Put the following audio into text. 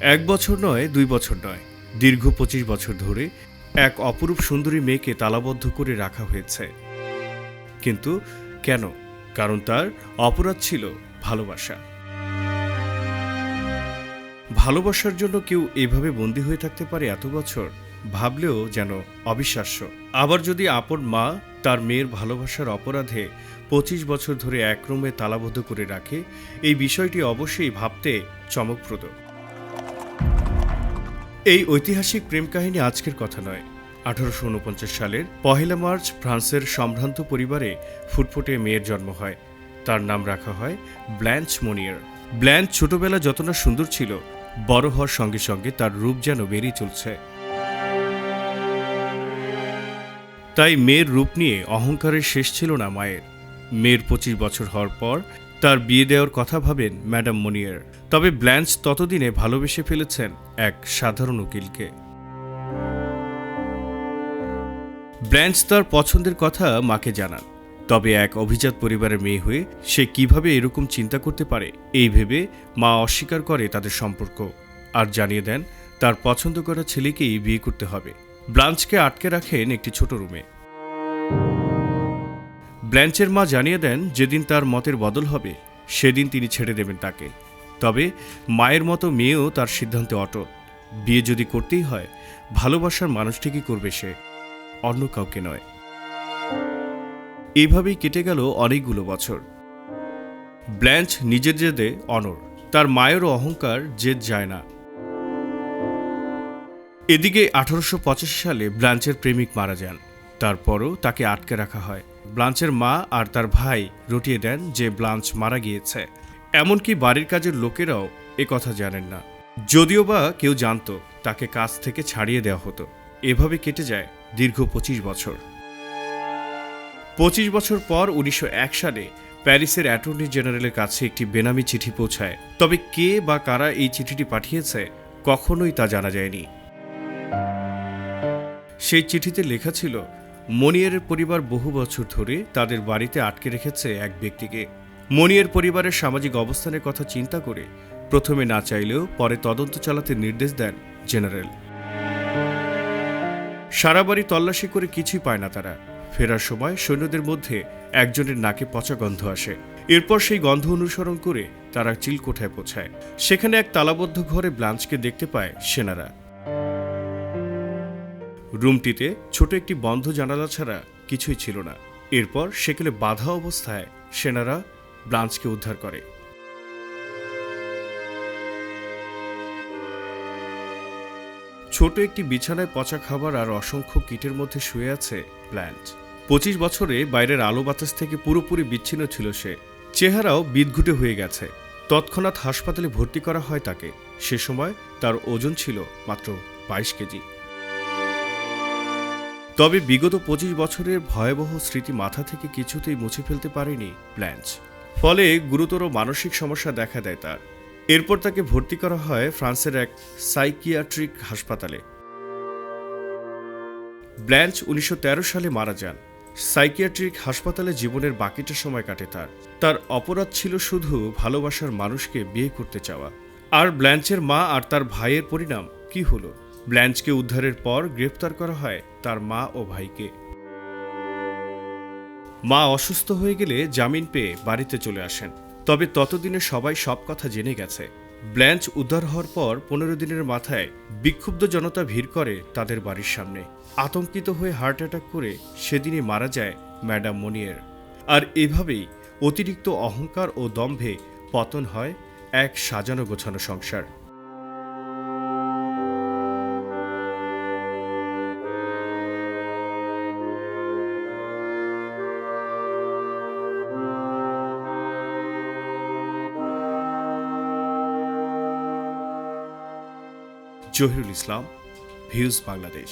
এক বছর নয়, দুই বছর নয়, দীর্ঘ পঁচিশ বছর ধরে এক অপরূপ সুন্দরী মেয়েকে তালাবদ্ধ করে রাখা হয়েছে। কিন্তু কেন? কারণ তার অপরাধ ছিল ভালোবাসা। ভালোবাসার জন্য কেউ এভাবে বন্দী হয়ে থাকতে পারে এত বছর, ভাবলেও যেন অবিশ্বাস্য। আবার যদি আপন মা তার মেয়ের ভালোবাসার অপরাধে পঁচিশ বছর ধরে এক রুমে তালাবদ্ধ করে রাখে, এই বিষয়টি অবশ্যই ভাবতে চমকপ্রদ। এই ঐতিহাসিক প্রেম কাহিনী আজকের কথা নয়। আঠারোশো উনপঞ্চাশ সালের পহেলা মার্চ ফ্রান্সের সম্ভ্রান্ত পরিবারে ফুটফুটে মেয়ের জন্ম হয়। তার নাম রাখা হয় ব্ল্যাঞ্চ মনিয়ার ব্ল্যাঞ্চ ছোটবেলা যত না সুন্দর ছিল, বড় হওয়ার সঙ্গে সঙ্গে তার রূপ যেন বেরিয়ে চলছে। তাই মেয়ের রূপ নিয়ে অহংকারের শেষ ছিল না মায়ের। মেয়ের পঁচিশ বছর হওয়ার পর তার বিয়ে দেওয়ার কথা ভাবেন ম্যাডাম মনিয়ার তবে ব্ল্যান্স ততদিনে ভালোবেসে ফেলেছেন এক সাধারণ উকিলকে। ব্ল্যান্স তার পছন্দের কথা মাকে জানান। তবে এক অভিজাত পরিবারের মেয়ে হয়ে সে কীভাবে এরকম চিন্তা করতে পারে, এই ভেবে মা অস্বীকার করে তাদের সম্পর্ক। আর জানিয়ে দেন, তার পছন্দ করা ছেলেকেই বিয়ে করতে হবে। ব্লাঞ্চকে আটকে রাখেন একটি ছোট রুমে। ব্ল্যাঞ্চের মা জানিয়ে দেন, যেদিন তার মতের বদল হবে, সেদিন তিনি ছেড়ে দেবেন তাকে। তবে মায়ের মতো মেয়েও তার সিদ্ধান্তে অটল। বিয়ে যদি করতেই হয়, ভালোবাসার মানুষটিকে করবে সে? অন্য কাউকে নয়। এভাবেই কেটে গেল অনেকগুলো বছর। ব্ল্যাঞ্চ নিজের জেদে অনর তার মায়েরও অহংকার জেদ যায় না। এদিকে আঠারোশো সালে ব্লাঞ্চের প্রেমিক মারা যান। তারপরও তাকে আটকে রাখা হয়। ব্লাঞ্চের মা আর তার ভাই রটিয়ে দেন যে ব্লাঞ্চ মারা গিয়েছে। এমনকি বাড়ির কাজের লোকেরাও এ কথা জানেন না। যদিও বা কেউ জানতো, তাকে কাজ থেকে ছাড়িয়ে দেওয়া হতো। এভাবে কেটে যায় দীর্ঘ পঁচিশ বছর। পঁচিশ বছর পর উনিশশো এক সালে প্যারিসের অ্যাটর্নি জেনারেলের কাছে একটি বেনামি চিঠি পৌঁছায়। তবে কে বা কারা এই চিঠিটি পাঠিয়েছে, কখনোই তা জানা যায়নি। সেই চিঠিতে লেখা ছিল মনিয়ারের পরিবার বহু বছর ধরে তাদের বাড়িতে আটকে রেখেছে এক ব্যক্তিকে। মনিয়ার পরিবারের সামাজিক অবস্থানের কথা চিন্তা করে প্রথমে না চাইলেও পরে তদন্ত চালাতে নির্দেশ দেন জেনারেল। সারা বাড়ি তল্লাশি করে কিছুই পায় না তারা। ফেরার সময় সৈন্যদের মধ্যে একজনের নাকে পচা গন্ধ আসে। এরপর সেই গন্ধ অনুসরণ করে তারা চিলকোঠায় পৌঁছায়। সেখানে এক তালাবদ্ধ ঘরে ব্লাঞ্চকে দেখতে পায় সেনারা। রুমটিতে ছোট একটি বন্ধ জানালা ছাড়া কিছুই ছিল না। এরপর সেখানে বাধা অবস্থায় সেনারা ব্লাঞ্চকে উদ্ধার করে। ছোট একটি বিছানায় পচা খাবার আর অসংখ্য কিটের মধ্যে শুয়ে আছে প্ল্যান্ট পঁচিশ বছরে বাইরের আলো বাতাস থেকে পুরোপুরি বিচ্ছিন্ন ছিল সে। চেহারাও বিদঘুটে হয়ে গেছে। তৎক্ষণাৎ হাসপাতালে ভর্তি করা হয় তাকে। সে সময় তার ওজন ছিল মাত্র বাইশ কেজি। তবে বিগত পঁচিশ বছরের ভয়াবহ স্মৃতি মাথা থেকে কিছুতেই মুছে ফেলতে পারেনি প্ল্যান্স ফলে গুরুতর মানসিক সমস্যা দেখা দেয় তার। এরপর তাকে ভর্তি করা হয় ফ্রান্সের এক সাইকিয়াট্রিক হাসপাতালে। ব্ল্যাঞ্চ উনিশশো তেরো সালে মারা যান। সাইকিয়াট্রিক হাসপাতালে জীবনের বাকিটা সময় কাটে তার। তার অপরাধ ছিল শুধু ভালোবাসার মানুষকে বিয়ে করতে চাওয়া। আর ব্ল্যাঞ্চের মা আর তার ভাইয়ের পরিণাম কি হলো? ব্ল্যাঞ্চকে উদ্ধারের পর গ্রেপ্তার করা হয় তার মা ও ভাইকে। মা অসুস্থ হয়ে গেলে জামিন পেয়ে বাড়িতে চলে আসেন। তবে ততদিনে সবাই সব কথা জেনে গেছে। ব্ল্যাঞ্চ উদ্ধার হওয়ার পর পনেরো দিনের মাথায় বিক্ষুব্ধ জনতা ভিড় করে তাদের বাড়ির সামনে। আতঙ্কিত হয়ে হার্ট অ্যাটাক করে সেদিনই মারা যায় ম্যাডাম মনিয়ের আর এভাবেই অতিরিক্ত অহংকার ও দম্ভে পতন হয় এক সাজানো গোছানো সংসার। জহিরুল ইসলাম ভিউজ বাংলাদেশ।